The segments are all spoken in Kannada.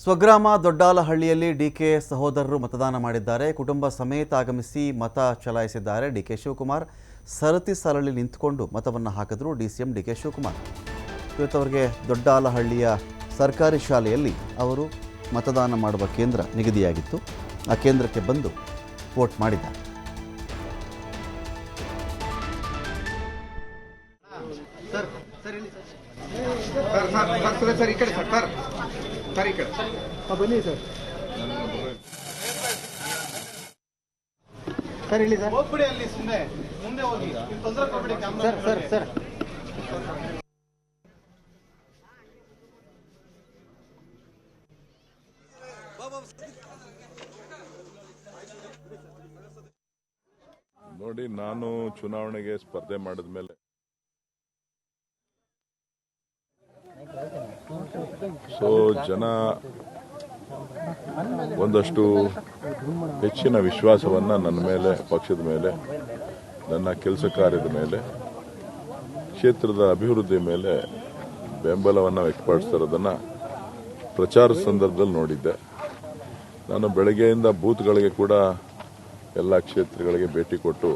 ಸ್ವಗ್ರಾಮ ದೊಡ್ಡಾಲಹಳ್ಳಿಯಲ್ಲಿ ಡಿಕೆ ಸಹೋದರರು ಮತದಾನ ಮಾಡಿದ್ದಾರೆ ಕುಟುಂಬ ಸಮೇತ ಆಗಮಿಸಿ ಮತ ಚಲಾಯಿಸಿದ್ದಾರೆ ಡಿಕೆ ಶಿವಕುಮಾರ್ ಸರತಿ ಸಾಲಲ್ಲಿ ನಿಂತುಕೊಂಡು ಮತವನ್ನು ಹಾಕಿದ್ರು D C M D K Shivakumar ಇವತ್ತವರಿಗೆ ದೊಡ್ಡಾಲಹಳ್ಳಿಯ ಸರ್ಕಾರಿ ಶಾಲೆಯಲ್ಲಿ ಅವರು ಮತದಾನ ಮಾಡುವ ಕೇಂದ್ರ ನಿಗದಿಯಾಗಿತ್ತು ಆ ಕೇಂದ್ರಕ್ಕೆ ಬಂದು ವೋಟ್ ಮಾಡಿದ್ದಾರೆ sir sir sir sir sir sir sir ಕಡೆ ಬನ್ನಿ ಸರ್. ಸರ್ ಹೇಳಿ ಸರ್. ಹೋಗ್ಬಿಡಿ ಅಲ್ಲಿ ಸುಮ್ಮನೆ ಮುಂದೆ ಹೋಗಿ. ಇಲ್ಲಿ ತೊಂದರೆ ಕೊಡ್ಬಿಡಿ ಸರ್ ಸರ್ ಸರ್. ನೋಡಿ ನಾನು ಚುನಾವಣೆಗೆ ಸ್ಪರ್ಧೆ ಮಾಡಿದ ಸೊ ಜನ ಒಂದಷ್ಟು ಹೆಚ್ಚಿನ ವಿಶ್ವಾಸವನ್ನು ನನ್ನ ಮೇಲೆ, ಪಕ್ಷದ ಮೇಲೆ, ನನ್ನ ಕೆಲಸ ಕಾರ್ಯದ ಮೇಲೆ, ಕ್ಷೇತ್ರದ ಅಭಿವೃದ್ಧಿ ಮೇಲೆ ಬೆಂಬಲವನ್ನು ವ್ಯಕ್ತಪಡಿಸ್ತಿರೋದನ್ನು ಪ್ರಚಾರ ಸಂದರ್ಭದಲ್ಲಿ ನೋಡಿದ್ದೆ. ನಾನು ಬೆಳಗ್ಗೆಯಿಂದ ಬೂತ್ಗಳಿಗೆ ಕೂಡ ಎಲ್ಲ ಕ್ಷೇತ್ರಗಳಿಗೆ ಭೇಟಿ ಕೊಟ್ಟು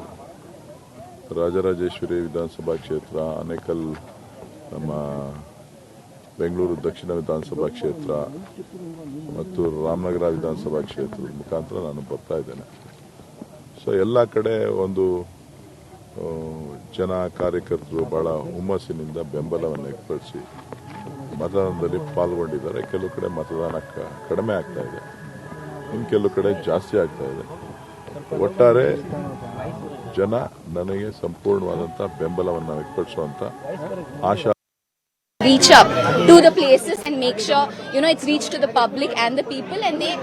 ರಾಜರಾಜೇಶ್ವರಿ ವಿಧಾನಸಭಾ ಕ್ಷೇತ್ರ, ಆನೇಕಲ್ ನಮ್ಮ ಬೆಂಗಳೂರು ದಕ್ಷಿಣ ವಿಧಾನಸಭಾ ಕ್ಷೇತ್ರ ಮತ್ತು ರಾಮನಗರ ವಿಧಾನಸಭಾ ಕ್ಷೇತ್ರದ ಮುಖಾಂತರ ನಾನು ಬರ್ತಾ ಇದ್ದೇನೆ. ಸೊ ಎಲ್ಲ ಕಡೆ ಒಂದು ಜನ ಕಾರ್ಯಕರ್ತರು ಬಹಳ ಹುಮ್ಮಸ್ಸಿನಿಂದ ಬೆಂಬಲವನ್ನು ವ್ಯಕ್ತಪಡಿಸಿ ಮತದಾನದಲ್ಲಿ ಪಾಲ್ಗೊಂಡಿದ್ದಾರೆ. ಕೆಲವು ಕಡೆ ಮತದಾನ ಕಡಿಮೆ ಆಗ್ತಾ ಇದೆ. ಇನ್ನು ಕೆಲವು ಕಡೆ ಜಾಸ್ತಿ ಆಗ್ತಾ ಇದೆ. ಒಟ್ಟಾರೆ ಜನ ನನಗೆ ಸಂಪೂರ್ಣವಾದಂಥ ಬೆಂಬಲವನ್ನು ವ್ಯಕ್ತಪಡಿಸುವಂಥ ಆಶಾ reach up to the places and make sure you know it's reached to the public and the people and they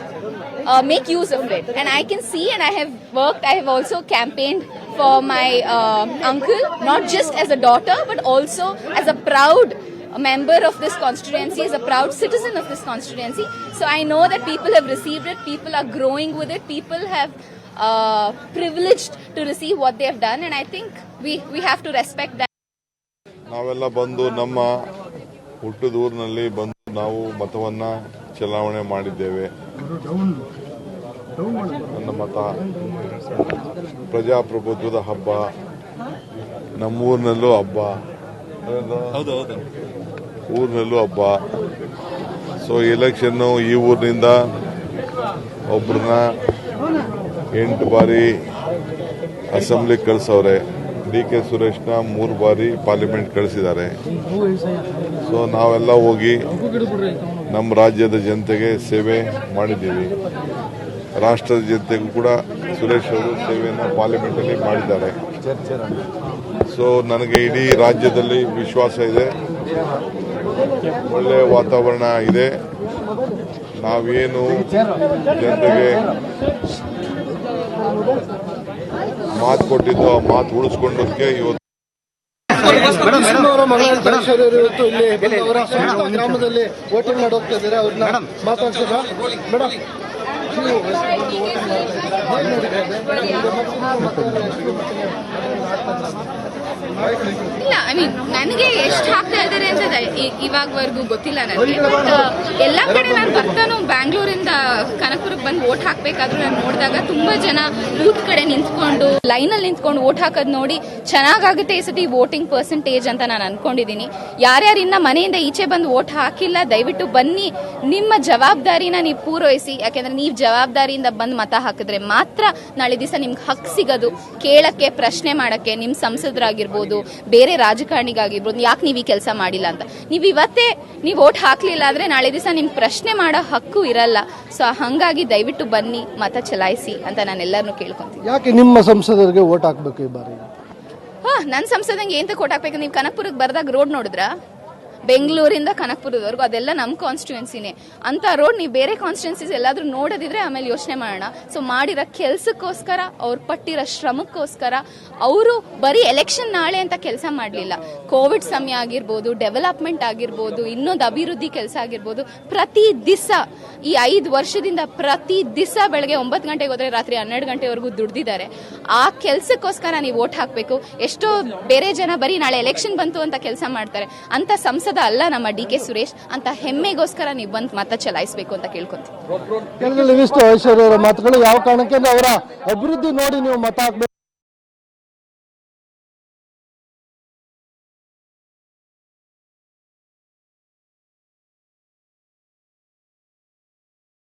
uh, make use of it and i can see and i have worked i have also campaigned for my uh, uncle not just as a daughter but also as a proud member of this constituency as a proud citizen of this constituency so i know that people have received it people are growing with it people have uh, privileged to receive what they have done and i think we we have to respect that ನಾವೆಲ್ಲ ಬಂದು ನಮ್ಮ ಹುಟ್ಟದ ಊರಿನಲ್ಲಿ ಬಂದು ನಾವು ಮತವನ್ನ ಚಲಾವಣೆ ಮಾಡಿದ್ದೇವೆ. ನನ್ನ ಮತ ಪ್ರಜಾಪ್ರಭುತ್ವದ ಹಬ್ಬ ನಮ್ಮೂರಿನಲ್ಲೂ ಹಬ್ಬ. ಊರಿನಲ್ಲೂ ಹಬ್ಬ. ಸೊ ಎಲೆಕ್ಷನ್ನು ಈ ಊರಿನಿಂದ ಒಬ್ಬರನ್ನ ಎಂಟು ಬಾರಿ ಅಸೆಂಬ್ಲಿ ಕಳಿಸವ್ರೆ. ಡಿ ಕೆ ಸುರೇಶ್ನ ಮೂರು ಬಾರಿ ಪಾರ್ಲಿಮೆಂಟ್ ಕಳಿಸಿದ್ದಾರೆ. ಸೊ ನಾವೆಲ್ಲ ಹೋಗಿ ನಮ್ಮ ರಾಜ್ಯದ ಜನತೆಗೆ ಸೇವೆ ಮಾಡಿದ್ದೀವಿ. ರಾಷ್ಟ್ರದ ಜನತೆಗೂ ಕೂಡ ಸುರೇಶ್ ಅವರು ಸೇವೆಯನ್ನು ಪಾರ್ಲಿಮೆಂಟಲ್ಲಿ ಮಾಡಿದ್ದಾರೆ. ಸೊ ನನಗೆ ಇಡೀ ರಾಜ್ಯದಲ್ಲಿ ವಿಶ್ವಾಸ ಇದೆ. ಒಳ್ಳೆಯ ವಾತಾವರಣ ಇದೆ. ನಾವೇನು ಜನತೆಗೆ ಮಾತು ಕೊಟ್ಟಿದ್ದು ಆ ಮಾತು ಉಳಿಸ್ಕೊಂಡೋದಕ್ಕೆ ಇವತ್ತು ಇವತ್ತು ಇಲ್ಲಿ ಅವರ ಸ್ವಂತ ಗ್ರಾಮದಲ್ಲಿ ವೋಟಿಂಗ್ ಮಾಡಿ ಹೋಗ್ತಾ ಇದ್ದಾರೆ ಅವ್ರನ್ನ ಮಾತಾಡ್ಸಿದ? ಮೇಡಮ್. ಇಲ್ಲ ಐ ಮೀನ್ ನನಗೆ ಎಷ್ಟು ಹಾಕ್ತಾ ಇದ್ದಾರೆ ಅಂತ ಇವಾಗವರೆಗೂ ಗೊತ್ತಿಲ್ಲ ನನಗೆ. ಬಟ್ ಎಲ್ಲ ಕಡೆ ನಾನು ಬರ್ತಾನು ಬ್ಯಾಂಗ್ಳೂರಿಂದ ಕನಕಪುರಕ್ಕೆ ಬಂದು ವೋಟ್ ಹಾಕ್ಬೇಕಾದ್ರೂ ನಾನು ನೋಡಿದಾಗ ತುಂಬಾ ಜನ ಬೂತ್ ಕಡೆ ನಿಂತ್ಕೊಂಡು ಲೈನ್ ಅಲ್ಲಿ ನಿಂತ್ಕೊಂಡು ವೋಟ್ ಹಾಕೋದ್ ನೋಡಿ ಚೆನ್ನಾಗಾಗುತ್ತೆ ಈ ಸತಿ ವೋಟಿಂಗ್ ಪರ್ಸೆಂಟೇಜ್ ಅಂತ ನಾನು ಅನ್ಕೊಂಡಿದ್ದೀನಿ ಯಾರ್ಯಾರು ಇನ್ನ ಮನೆಯಿಂದ ಈಚೆ ಬಂದು ವೋಟ್ ಹಾಕಿಲ್ಲ, ದಯವಿಟ್ಟು ಬನ್ನಿ. ನಿಮ್ಮ ಜವಾಬ್ದಾರಿನ ನೀವು ಪೂರೈಸಿ. ಯಾಕೆಂದ್ರೆ ನೀವು ಜವಾಬ್ದಾರಿಯಿಂದ ಬಂದು ಮತ ಹಾಕಿದ್ರೆ ಮಾತ್ರ ನಾಳೆ ದಿವಸ ನಿಮ್ಗೆ ಹಕ್ ಸಿಗೋದು. ಕೇಳಕ್ಕೆ, ಪ್ರಶ್ನೆ ಮಾಡಕ್ಕೆ ನಿಮ್ಮ ಸಂಸದರಾಗಿರ್ಬೋದು ಬೇರೆ ರಾಜಕಾರಣಿಗಾಗಿರ್ಬೋದು ಯಾಕೆ ನೀವು ಈ ಕೆಲಸ ಮಾಡಿಲ್ಲ ಅಂತ. ನೀವು ಇವತ್ತೇ ನೀವು ವೋಟ್ ಹಾಕ್ಲಿಲ್ಲ ಅಂದ್ರೆ ನಾಳೆ ದಿವಸ ನಿಮ್ ಪ್ರಶ್ನೆ ಮಾಡೋ ಹಕ್ಕು ಇರಲ್ಲ. ಸೊ ಹಂಗಾಗಿ ದಯವಿಟ್ಟು ಬನ್ನಿ ಮತ ಚಲಾಯಿಸಿ ಅಂತ ನಾನು ಎಲ್ಲರನ್ನೂ ಕೇಳ್ಕೊಂತೀನಿ. ಯಾಕೆ ನಿಮ್ಮ ಸಂಸದರಿಗೆ ವೋಟ್ ಹಾಕ್ಬೇಕು ಈ ಬಾರಿ? ಹಾ ನನ್ನ ಸಂಸದಂಗೆ ಅಂತ ಕೋಟ್ ಹಾಕ್ಬೇಕು? ನೀವು ಕನಕಪುರಕ್ಕೆ ಬರ್ದಾಗ ರೋಡ್ ನೋಡಿದ್ರಾ? ಬೆಂಗಳೂರಿಂದ ಕನಕಪುರದವರೆಗೂ ಅದೆಲ್ಲ ನಮ್ಮ ಕಾನ್ಸ್ಟಿಟ್ಯೂನ್ಸಿನೇ ಅಂತ ರೋಡ್ ನೀವು ಬೇರೆ ಕಾನ್ಸ್ಟಿಟ್ಯೂನ್ಸೀಸ್ ಎಲ್ಲಾದರೂ ನೋಡೋದಿದ್ರೆ ಆಮೇಲೆ ಯೋಚನೆ ಮಾಡೋಣ. ಸೊ ಮಾಡಿರೋ ಕೆಲಸಕ್ಕೋಸ್ಕರ, ಅವ್ರು ಪಟ್ಟಿರೋ ಶ್ರಮಕ್ಕೋಸ್ಕರ ಅವರು ಬರೀ ಎಲೆಕ್ಷನ್ ನಾಳೆ ಅಂತ ಕೆಲಸ ಮಾಡಲಿಲ್ಲ. ಕೋವಿಡ್ ಸಮಯ ಆಗಿರ್ಬೋದು ಡೆವಲಪ್ಮೆಂಟ್ ಆಗಿರ್ಬೋದು, ಇನ್ನೊಂದು ಅಭಿವೃದ್ಧಿ ಕೆಲಸ ಆಗಿರ್ಬೋದು, ಪ್ರತಿ ದಿವಸ ಈ ಐದು ವರ್ಷದಿಂದ ಪ್ರತಿ ದಿವಸ ಬೆಳಗ್ಗೆ ಒಂಬತ್ತು ಗಂಟೆಗೆ ಹೋದ್ರೆ ರಾತ್ರಿ ಹನ್ನೆರಡು ಗಂಟೆವರೆಗೂ ದುಡ್ದಿದ್ದಾರೆ. ಆ ಕೆಲಸಕ್ಕೋಸ್ಕರ ನೀವು ಓಟ್ ಹಾಕಬೇಕು. ಎಷ್ಟೋ ಬೇರೆ ಜನ ಬರೀ ನಾಳೆ ಎಲೆಕ್ಷನ್ ಬಂತು ಅಂತ ಕೆಲಸ ಮಾಡ್ತಾರೆ. ಅಂತ ಸಂಸದ ಅಲ್ಲ ನಮ್ಮ ಡಿ ಕೆ ಸುರೇಶ್. ಅಂತ ಹೆಮ್ಮೆಗೋಸ್ಕರ ನೀವು ಬಂದು ಮತ ಚಲಾಯಿಸಬೇಕು ಅಂತ ಕೇಳ್ಕೊಂತೀವಿ. ಮಾತುಗಳು. ಯಾವ ಕಾರಣಕ್ಕೆ ಅವರ ಅಭಿವೃದ್ಧಿ ನೋಡಿ ನೀವು ಮತ ಹಾಕ್ಬೇಕು.